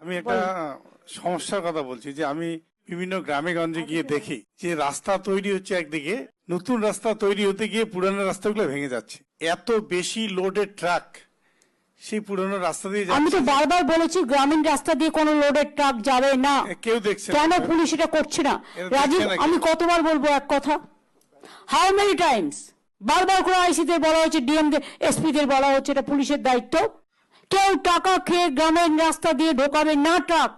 আমি একটা সমস্যার কথা বলছি যে আমি বিভিন্ন গ্রামে গঞ্জে গিয়ে দেখি যে রাস্তা তৈরি হচ্ছে একদিকে নতুন রাস্তা তৈরি হতে গিয়ে পুরানো রাস্তাগুলো ভেঙে যাচ্ছে। এত বেশি লোডেড ট্রাক সেই পুরানো রাস্তা দিয়ে আমি তো বারবার বলেছি গ্রামীণ রাস্তা দিয়ে কোনো লোডের ট্রাক যাবে না। কেউ দেখছে না। কেন পুলিশ এটা করছে না? রাজীব আমি কতবার বলব এক কথা? হাউ মেনি টাইমস বারবার করে আইসিতে বলা হচ্ছে ডিএম এসপি দের বলা হচ্ছে এটা পুলিশের দায়িত্ব। কেউ টাকা খেয়ে গ্রামের রাস্তা দিয়ে ঢোকাবে না ট্রাক।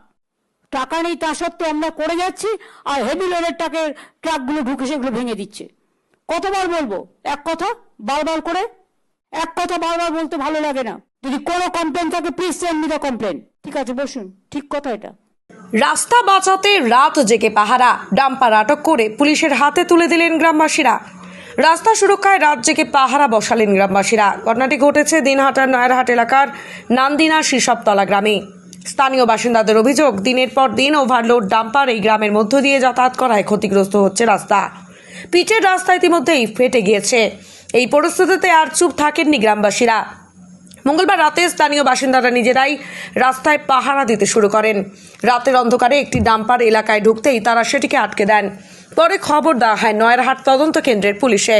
টাকা নেই তা সত্ত্বেও আমরা করে যাচ্ছি আর হেভি লোডের ট্রাকের ট্রাকগুলো ঢুকে সেগুলো ভেঙে দিচ্ছে। কতবার বলব? এক কথা, বারবার করে। এক কথা বারবার বলতে ভালো লাগে না। যদি কোনো কমপ্লেন থাকে please send me the complain ঠিক আছে, বসুন। ঠিক কথা এটা। রাস্তা বাঁচাতে রাত জেগে পাহারা। ডাম্পার আটক করে পুলিশের হাতে তুলে দিলেন গ্রামবাসীরা। রাস্তা সুরক্ষায় রাত জেগে পাহারা বসালেন গ্রামবাসীরা। ঘটনাটি ঘটেছে দিনহাটার নয়ারহাট এলাকার নান্দিনা শিশবতলা গ্রামে। স্থানীয় বাসিন্দাদের অভিযোগ, দিনের পর দিন ওভারলোড ডাম্পার এই গ্রামের মধ্য দিয়ে যাতায়াত করায় ক্ষতিগ্রস্ত হচ্ছে রাস্তা। পিচের রাস্তা ইতিমধ্যেই ফেটে গিয়েছে। এই পরিস্থিতিতে আর চুপ থাকেননি গ্রামবাসীরা। মঙ্গলবার রাতে স্থানীয় বাসিন্দারা নিজেরাই রাস্তায় পাহারা দিতে শুরু করেন। রাতের অন্ধকারে একটি ডাম্পার এলাকায় ঢুকতেই তারা সেটিকে আটকে দেন। পরে খবর দেওয়া হয় নয়ারহাট তদন্ত কেন্দ্রের পুলিশে।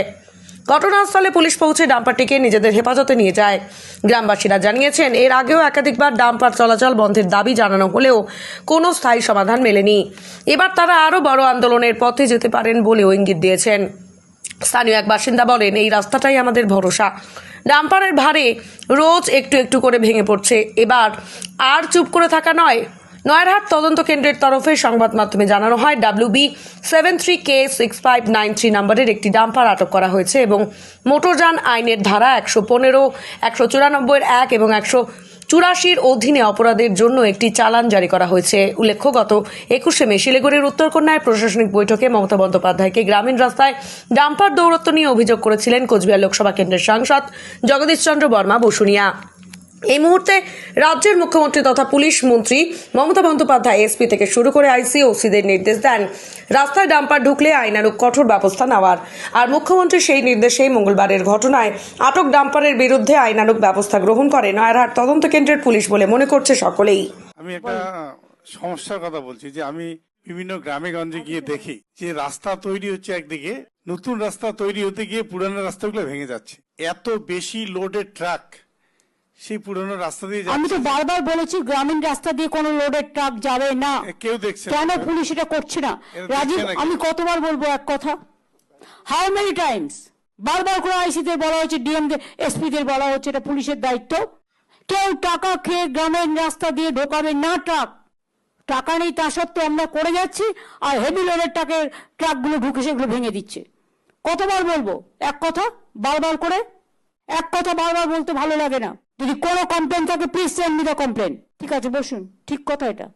ঘটনাস্থলে পুলিশ পৌঁছে ডাম্পারটিকে নিজেদের হেফাজতে নিয়ে যায়। গ্রামবাসীরা জানিয়েছেন, এর আগেও একাধিকবার ডাম্পার চলাচল বন্ধের দাবি জানানো হলেও কোনো স্থায়ী সমাধান মেলেনি। এবার তারা আরও বড় আন্দোলনের পথে যেতে পারেন বলেও ইঙ্গিত দিয়েছেন। স্থানীয় এক বাসিন্দা বলেন, এই রাস্তাটাই আমাদের ভরসা। ডাম্পারের ভারে রোজ একটু একটু করে ভেঙে পড়ছে। এবার আর চুপ করে থাকা নয় নয়ারহাট তদন্ত কেন্দ্রের তরফে সংবাদ মাধ্যমে জানানো হয় W B seven three K six five nine three নম্বরের একটি ডাম্পার আটক করা হয়েছে এবং মোটরযান আইনের ধারা একশো পনেরো, একশো চুরানব্বইয়ের এক এবং একশো চুরাশির অধীনে অপরাধের জন্য একটি চালান জারি করা হয়েছে। উল্লেখ্য, গত একুশে মে শিলিগুড়ির উত্তরকন্যায় প্রশাসনিক বৈঠকে মমতা বন্দ্যোপাধ্যায়কে গ্রামীণ রাস্তায় ডাম্পার দৌরত্ব নিয়ে অভিযোগ করেছিলেন কোচবিহার লোকসভা কেন্দ্রের সাংসদ জগদীশ চন্দ্র বর্মা বসুনিয়া। এই মুহূর্তে রাজ্যের মুখ্যমন্ত্রী তথা পুলিশ মন্ত্রী মমতা বন্দ্যোপাধ্যায় এসপি থেকে শুরু করে আইসি ওসিদের নির্দেশ দেন। রাস্তায় ডাম্পার ঢুকলে আইনানুগ কঠোর ব্যবস্থা নেওয়ার। আর মুখ্যমন্ত্রী সেই নির্দেশেই মঙ্গলবারের ঘটনায় আটক ডাম্পারের বিরুদ্ধে আইনানুগ ব্যবস্থা গ্রহণ করে নয়ারহাট তদন্ত কেন্দ্রের পুলিশ বলে মনে করছে সকলেই। আমি একটা সমস্যার কথা বলছি যে আমি বিভিন্ন গ্রামে গঞ্জে গিয়ে দেখি যে রাস্তা তৈরি হচ্ছে একদিকে, নতুন রাস্তা তৈরি হতে গিয়ে পুরানো রাস্তাগুলো ভেঙে যাচ্ছে। এত বেশি লোডেড ট্রাক সেই পুরানো রাস্তা দিয়ে আমি তো বারবার বলেছি গ্রামীণ রাস্তা দিয়ে কোনো লোডের ট্রাক যাবে না। কেউ দেখছে কেন পুলিশ এটা করছে না? রাজীব আমি কতবার বলব এক কথা? হাউ মেনি টাইমস বারবার করে আইসিতে বলা হচ্ছে ডিএম এসপি দের বলা হচ্ছে এটা পুলিশের দায়িত্ব। কেউ টাকা খেয়ে গ্রামের রাস্তা দিয়ে ঢোকাবে না ট্রাক টাকা নেই তা সত্ত্বেও আমরা করে যাচ্ছি আর হেভি লোডের ট্রাকের ট্রাকগুলো ঢুকে সেগুলো ভেঙে দিচ্ছে। কতবার বলব? এক কথা? বারবার করে? এক কথা বারবার বলতে ভালো লাগে না। যদি কোনো কমপ্লেন থাকে please send me the complain ঠিক আছে, বসুন, ঠিক কথা এটা।